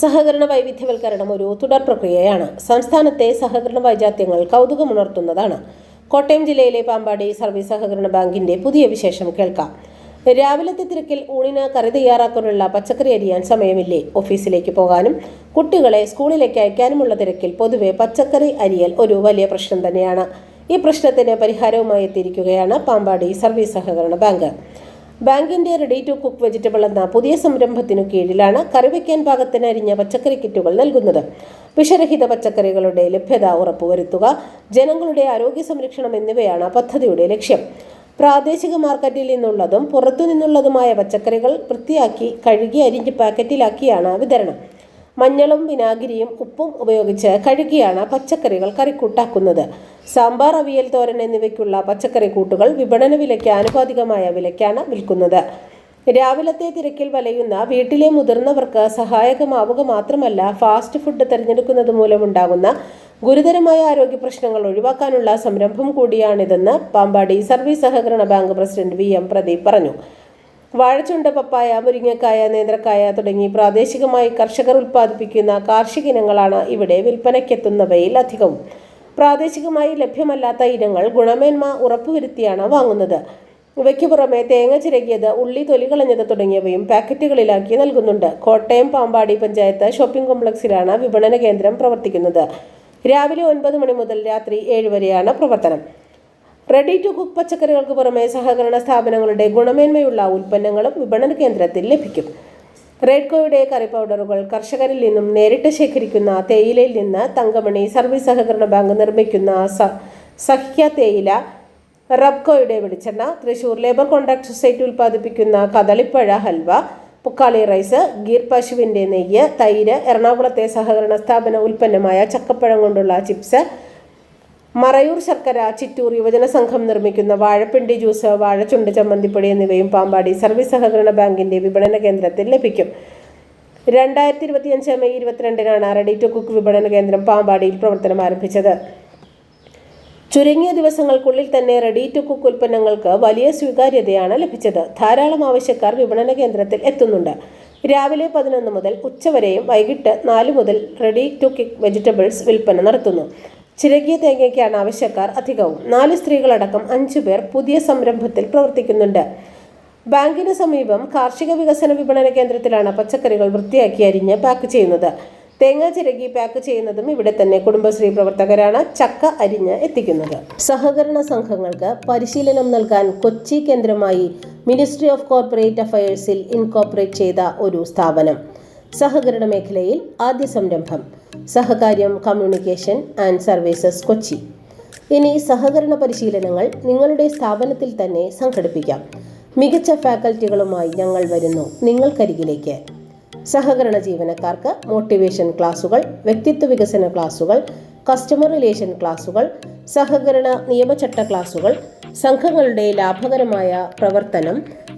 സഹകരണ വൈവിധ്യവൽക്കരണം ഒരു തുടർ പ്രക്രിയയാണ്. സംസ്ഥാനത്തെ സഹകരണ വൈജാത്യങ്ങൾ കൗതുകമുണർത്തുന്നതാണ്. കോട്ടയം ജില്ലയിലെ പാമ്പാടി സർവീസ് സഹകരണ ബാങ്കിന്റെ പുതിയ വിശേഷം കേൾക്കാം. രാവിലത്തെ തിരക്കിൽ ഊണിന് കറി തയ്യാറാക്കാനുള്ള പച്ചക്കറി അരിയാൻ സമയമില്ലേ? ഓഫീസിലേക്ക് പോകാനും കുട്ടികളെ സ്കൂളിലേക്ക് അയക്കാനുമുള്ള തിരക്കിൽ പൊതുവെ പച്ചക്കറി അരിയൽ ഒരു വലിയ പ്രശ്നം തന്നെയാണ്. ഈ പ്രശ്നത്തിന് പരിഹാരവുമായി എത്തിയിരിക്കുകയാണ് പാമ്പാടി സർവീസ് സഹകരണ ബാങ്ക്. ബാങ്കിന്റെ റെഡി ടു കുക്ക് വെജിറ്റബിൾ എന്ന പുതിയ സംരംഭത്തിനു കീഴിലാണ് കറിവയ്ക്കാൻ പാകത്തിന് അരിഞ്ഞ പച്ചക്കറി കിറ്റുകൾ നൽകുന്നത്. വിഷരഹിത പച്ചക്കറികളുടെ ലഭ്യത ഉറപ്പുവരുത്തുക ജനങ്ങളുടെ ആരോഗ്യ സംരക്ഷണം എന്നിവയാണ് പദ്ധതിയുടെ ലക്ഷ്യം. പ്രാദേശിക മാർക്കറ്റിൽ നിന്നുള്ളതും പുറത്തുനിന്നുള്ളതുമായ പച്ചക്കറികൾ വൃത്തിയാക്കി കഴുകി അരിഞ്ഞ് പാക്കറ്റിലാക്കിയാണ് വിതരണം. മഞ്ഞളും വിനാഗിരിയും ഉപ്പും ഉപയോഗിച്ച് കഴുകിയാണ് പച്ചക്കറികൾ കറിക്കൂട്ടാക്കുന്നത്. സാമ്പാർ അവിയൽ തോരൻ എന്നിവയ്ക്കുള്ള പച്ചക്കറി കൂട്ടുകൾ വിപണന വിലയ്ക്ക് ആനുപാതികമായ വിലയ്ക്കാണ് വിൽക്കുന്നത്. രാവിലത്തെ തിരക്കിൽ വലയുന്ന വീട്ടിലെ മുതിർന്നവർക്ക് സഹായകമാവുക മാത്രമല്ല ഫാസ്റ്റ് ഫുഡ് തിരഞ്ഞെടുക്കുന്നത് മൂലമുണ്ടാകുന്ന ഗുരുതരമായ ആരോഗ്യ പ്രശ്നങ്ങൾ ഒഴിവാക്കാനുള്ള സംരംഭം കൂടിയാണിതെന്ന് പാമ്പാടി സർവീസ് സഹകരണ bank president V M Pradeep പറഞ്ഞു. വാഴച്ചുണ്ട പപ്പായ മുരിങ്ങക്കായ നേന്ത്രക്കായ തുടങ്ങി പ്രാദേശികമായി കർഷകർ ഉൽപ്പാദിപ്പിക്കുന്ന കാർഷിക ഇനങ്ങളാണ് ഇവിടെ വിൽപ്പനയ്ക്കെത്തുന്നവയിൽ അധികവും. പ്രാദേശികമായി ലഭ്യമല്ലാത്ത ഇനങ്ങൾ ഗുണമേന്മ ഉറപ്പുവരുത്തിയാണ് വാങ്ങുന്നത്. ഇവയ്ക്ക് പുറമെ തേങ്ങ ചിരകിയത് ഉള്ളി തൊലി കളഞ്ഞത് തുടങ്ങിയവയും പാക്കറ്റുകളിലാക്കി നൽകുന്നുണ്ട്. കോട്ടയം പാമ്പാടി പഞ്ചായത്ത് ഷോപ്പിംഗ് കോംപ്ലക്സിലാണ് വിപണന കേന്ദ്രം പ്രവർത്തിക്കുന്നത്. രാവിലെ ഒൻപത് മണി മുതൽ രാത്രി ഏഴ് വരെയാണ് പ്രവർത്തനം. റെഡി ടു കുക്ക് പച്ചക്കറികൾക്ക് പുറമെ സഹകരണ സ്ഥാപനങ്ങളുടെ ഗുണമേന്മയുള്ള ഉൽപ്പന്നങ്ങളും വിപണന കേന്ദ്രത്തിൽ ലഭിക്കും. റെഡ്കോയുടെ കറി പൗഡറുകൾ കർഷകരിൽ നിന്നും നേരിട്ട് ശേഖരിക്കുന്ന തേയിലയിൽ നിന്ന് തങ്കമണി സർവീസ് സഹകരണ ബാങ്ക് നിർമ്മിക്കുന്ന സഹ്യ തേയില റബ്കോയുടെ വെളിച്ചെണ്ണ തൃശൂർ ലേബർ കോൺട്രാക്ട് സൊസൈറ്റി ഉൽപ്പാദിപ്പിക്കുന്ന കദളിപ്പഴ ഹൽവ പുക്കാളി റൈസ് ഗീർ പശുവിന്റെ നെയ്യ് തൈര് എറണാകുളത്തെ സഹകരണ സ്ഥാപന ഉൽപ്പന്നമായ ചക്കപ്പഴം കൊണ്ടുള്ള ചിപ്സ് മറയൂർ ശർക്കര ചിറ്റൂർ യുവജന സംഘം നിർമ്മിക്കുന്ന വാഴപ്പിണ്ടി ജ്യൂസ് വാഴച്ചുണ്ട് ചമ്മന്തിപ്പൊടി എന്നിവയും പാമ്പാടി സർവീസ് സഹകരണ ബാങ്കിന്റെ വിപണന കേന്ദ്രത്തിൽ ലഭിക്കും. രണ്ടായിരത്തി ഇരുപത്തിയഞ്ച് മെയ് ഇരുപത്തിരണ്ടിനാണ് റെഡി ടു കുക്ക് വിപണന കേന്ദ്രം പാമ്പാടിയിൽ പ്രവർത്തനം ആരംഭിച്ചത്. ചുരുങ്ങിയ ദിവസങ്ങൾക്കുള്ളിൽ തന്നെ റെഡി ടു കുക്ക് ഉൽപ്പന്നങ്ങൾക്ക് വലിയ സ്വീകാര്യതയാണ് ലഭിച്ചത്. ധാരാളം ആവശ്യക്കാർ വിപണന കേന്ദ്രത്തിൽ എത്തുന്നുണ്ട്. രാവിലെ പതിനൊന്ന് മുതൽ ഉച്ചവരെയും വൈകിട്ട് നാല് മുതൽ റെഡി ടു കുക്ക് വെജിറ്റബിൾസ് വിൽപ്പന നടത്തുന്നു. ചിരകിയ തേങ്ങയ്ക്കാണ് ആവശ്യക്കാർ അധികവും. നാല് സ്ത്രീകളടക്കം അഞ്ചു പേർ പുതിയ സംരംഭത്തിൽ പ്രവർത്തിക്കുന്നുണ്ട്. ബാങ്കിന് സമീപം കാർഷിക വികസന വിപണന കേന്ദ്രത്തിലാണ് പച്ചക്കറികൾ വൃത്തിയാക്കി അരിഞ്ഞ് പാക്ക് ചെയ്യുന്നത്. തേങ്ങ ചിരകി പാക്ക് ചെയ്യുന്നതും ഇവിടെ തന്നെ കുടുംബശ്രീ പ്രവർത്തകരാണ് ചക്ക അരിഞ്ഞ് എത്തിക്കുന്നത്. സഹകരണ സംഘങ്ങൾക്ക് പരിശീലനം നൽകാൻ കൊച്ചി കേന്ദ്രമായി മിനിസ്ട്രി ഓഫ് കോർപ്പറേറ്റ് അഫയേഴ്സിൽ ഇൻകോർപ്പറേറ്റ് ചെയ്ത ഒരു സ്ഥാപനം. സഹകരണ മേഖലയിൽ ആദ്യ സംരംഭം. Sahakaryam communication and services Kochi. ഇനി സഹകരണ പരിശീലനങ്ങൾ നിങ്ങളുടെ സ്ഥാപനത്തിൽ തന്നെ സംഘടിപ്പിക്കാം. മികച്ച ഫാക്കൽറ്റികളുമായി ഞങ്ങൾ വരുന്നു നിങ്ങൾക്കരികിലേക്ക്. സഹകരണ ജീവനക്കാർക്ക് മോട്ടിവേഷൻ ക്ലാസുകൾ വ്യക്തിത്വ വികസന ക്ലാസുകൾ കസ്റ്റമർ റിലേഷൻ ക്ലാസുകൾ സഹകരണ നിയമചട്ട ക്ലാസുകൾ സംഘങ്ങളുടെ ലാഭകരമായ പ്രവർത്തനം